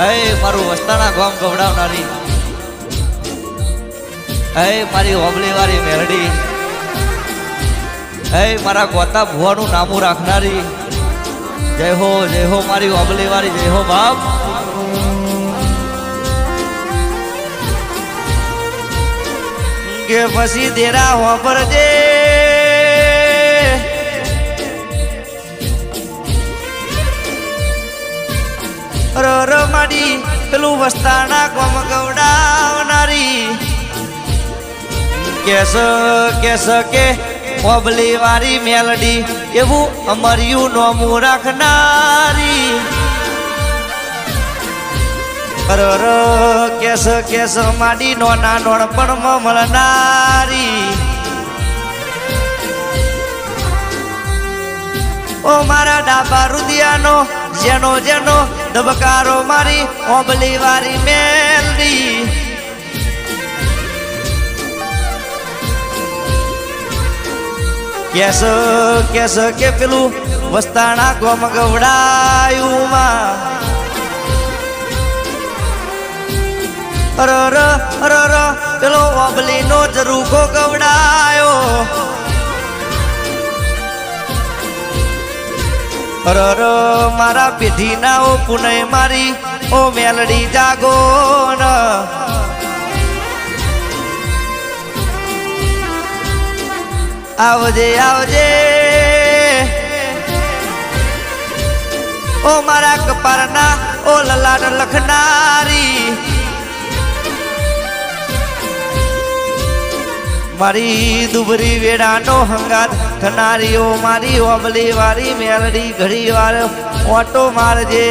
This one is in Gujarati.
હે, મારું વસ્તાના ગામ ગવડાવનારી. હે, મારી હોબલીવાળી મેરડી. હે, મારા ગોતા ભુવાનું નામું રાખનારી. જય હો જય હો, મારી હોબલીવાળી જય હો, બાપ. કે પછી દેરા હોબરજે માડી, પેલું વસ્તાના ગમ ગવડાવનારી. કેસ કેસ કે મોબલી વાળી મેલડી, એવું અમર્યું નોમું રાખનારી. અરર કેસ કેસ માડી, નોના નોણપણમાં મળનારી ઓ મારા ડાબા રુદિયાનો જેનો જેનો ધબકારો મારી ઓબલી વારી મેલડી કેસ કેસ કે પેલું વસ્તાણા ગોમ ગવડાયું માં અર અર પેલો ઓબલીનો જરૂખો ગવડાયો. અરર મારા પેઢીના ઓ પુનય મારી, ઓ મેલડી જાગો ન. આવજે આવજે. ઓ મારા કપારના ઓ લલાટ લખનારી. મારી દુબરી વેડાનો હંગાત થનારીઓ મારી ઓબલી વાળી મેલડી ઘડી વાર ઓટો મારજે.